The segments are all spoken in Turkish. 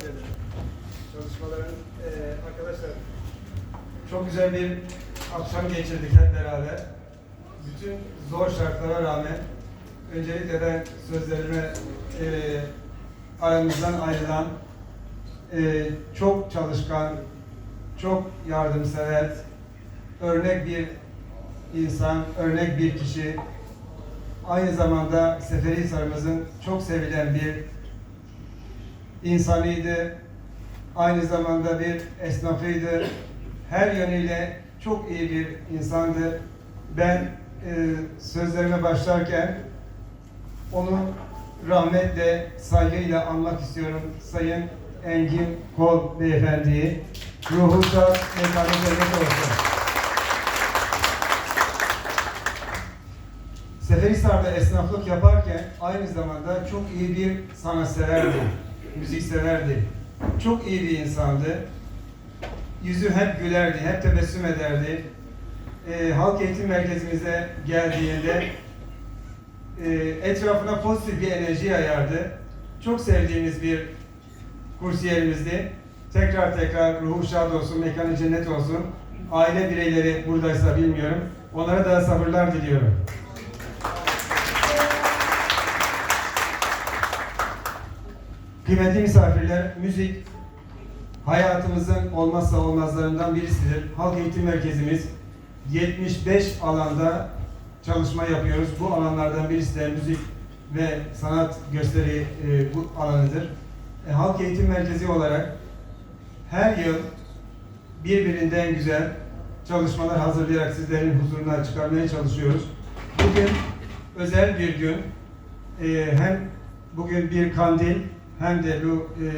Çalışmaların e, arkadaşlar çok güzel bir akşam geçirdik hep beraber. Bütün zor şartlara rağmen öncelikle ben sözlerime e, aramızdan ayrılan e, çok çalışkan, çok yardımsever, örnek bir insan, örnek bir kişi, aynı zamanda Seferihisar'ımızın çok sevilen bir insanıydı. Aynı zamanda bir esnafıydı. Her yönüyle çok iyi bir insandı. Ben e, sözlerime başlarken onu rahmetle, saygıyla anmak istiyorum. Sayın Engin Kol Beyefendi'yi. Ruhu şad, mekanı cennet olsun. Seferihisar'da esnaflık yaparken aynı zamanda çok iyi bir sanatseverdi, müzikseverdi. Çok iyi bir insandı. Yüzü hep gülerdi, hep tebessüm ederdi. Ee, halk eğitim merkezimize geldiğinde e, etrafına pozitif bir enerji yayardı. Çok sevdiğimiz bir kursiyerimizdi. Tekrar tekrar ruhu şad olsun, mekanı cennet olsun. Aile bireyleri buradaysa bilmiyorum. Onlara da sabırlar diliyorum. Kıymetli misafirler, müzik hayatımızın olmazsa olmazlarından birisidir. Halk Eğitim Merkezimiz 75 alanda çalışma yapıyoruz. Bu alanlardan birisi de müzik ve sanat gösteri e, bu alanıdır. E, Halk Eğitim Merkezi olarak her yıl birbirinden güzel çalışmalar hazırlayarak sizlerin huzuruna çıkarmaya çalışıyoruz. Bugün özel bir gün. E, hem bugün bir kandil hem de bu e,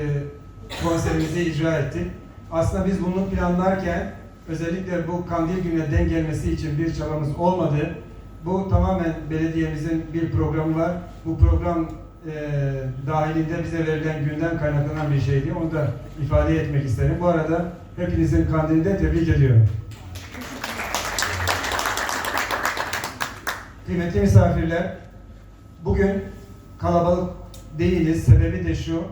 konserimizi icra ettik. Aslında biz bunu planlarken özellikle bu kandil gününe denk gelmesi için bir çabamız olmadı. Bu tamamen belediyemizin bir programı var. Bu program e, dahilinde bize verilen günden kaynaklanan bir şeydi. Onu da ifade etmek isterim. Bu arada hepinizin kandilini de tebrik ediyorum. Kıymetli misafirler, bugün kalabalık değiliz. Sebebi de şu,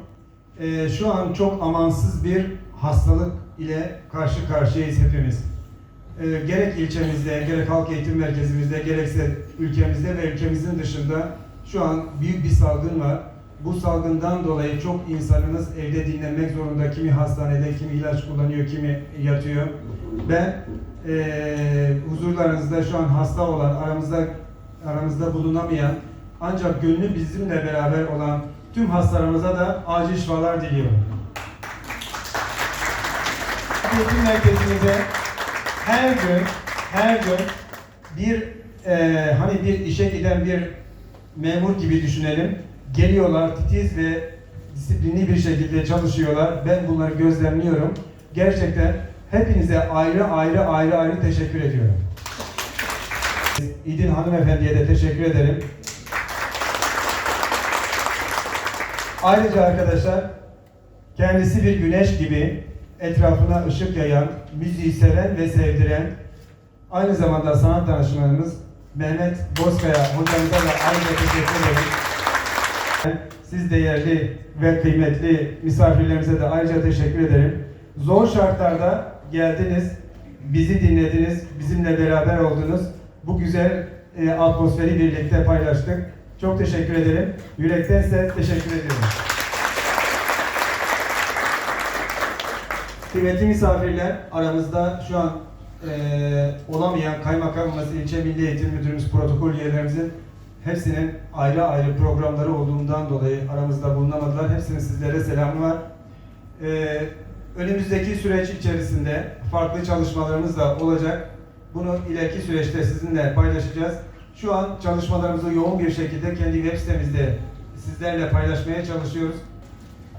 e, şu an çok amansız bir hastalık ile karşı karşıyayız hepimiz. E, gerek ilçemizde, gerek halk eğitim merkezimizde, gerekse ülkemizde ve ülkemizin dışında şu an büyük bir salgın var. Bu salgından dolayı çok insanımız evde dinlenmek zorunda. Kimi hastanede, kimi ilaç kullanıyor, kimi yatıyor. Ben e, huzurlarınızda şu an hasta olan, aramızda aramızda bulunamayan, ancak gönlü bizimle beraber olan tüm hastalarımıza da acil şifalar diliyorum. Eğitim merkezimize her gün, her gün bir e, hani bir işe giden bir memur gibi düşünelim. Geliyorlar titiz ve disiplinli bir şekilde çalışıyorlar. Ben bunları gözlemliyorum. Gerçekten hepinize ayrı ayrı ayrı ayrı teşekkür ediyorum. İdil hanımefendiye de teşekkür ederim. Ayrıca arkadaşlar kendisi bir güneş gibi etrafına ışık yayan, müziği seven ve sevdiren aynı zamanda sanat danışmanımız Mehmet Bozkaya hocamıza da ayrıca teşekkür ederim. Siz değerli ve kıymetli misafirlerimize de ayrıca teşekkür ederim. Zor şartlarda geldiniz, bizi dinlediniz, bizimle beraber oldunuz. Bu güzel e, atmosferi birlikte paylaştık. Çok teşekkür ederim. Yürekten size teşekkür ediyorum. Kıymetli misafirler, aramızda şu an eee olamayan kaymakamımız, ilçe milli eğitim müdürümüz, protokol üyelerimizin hepsinin ayrı ayrı programları olduğundan dolayı aramızda bulunamadılar. Hepsinin sizlere selamı var. Eee, önümüzdeki süreç içerisinde farklı çalışmalarımız da olacak. Bunu ileriki süreçte sizinle paylaşacağız. Şu an çalışmalarımızı yoğun bir şekilde kendi web sitemizde sizlerle paylaşmaya çalışıyoruz.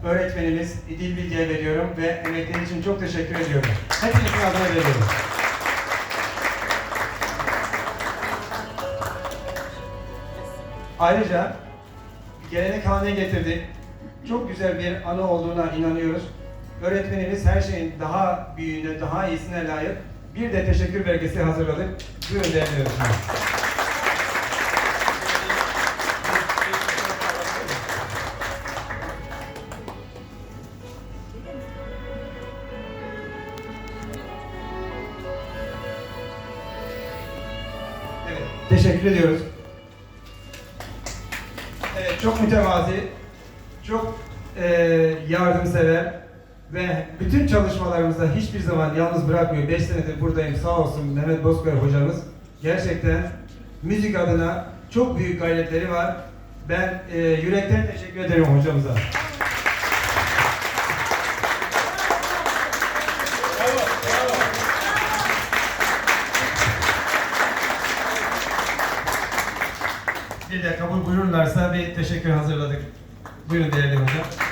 Öğretmenimiz İdil Bilge'ye veriyorum ve emekleri için çok teşekkür ediyorum. Hepinizin adına veriyorum. Ayrıca gelenek haline getirdik. Çok güzel bir anı olduğuna inanıyoruz. Öğretmenimiz her şeyin daha büyüğüne, daha iyisine layık bir de teşekkür belgesi hazırladık. Buyurun değerli öğretmenim. Teşekkür ediyoruz. Evet, çok mütevazi, çok e, yardımsever ve bütün çalışmalarımızda hiçbir zaman yalnız bırakmıyor. 5 senedir buradayım sağ olsun Mehmet Bozkır hocamız. Gerçekten müzik adına çok büyük gayretleri var. Ben e, yürekten teşekkür ederim hocamıza. Bir kabul buyururlarsa bir teşekkür hazırladık. Buyurun değerli hocam.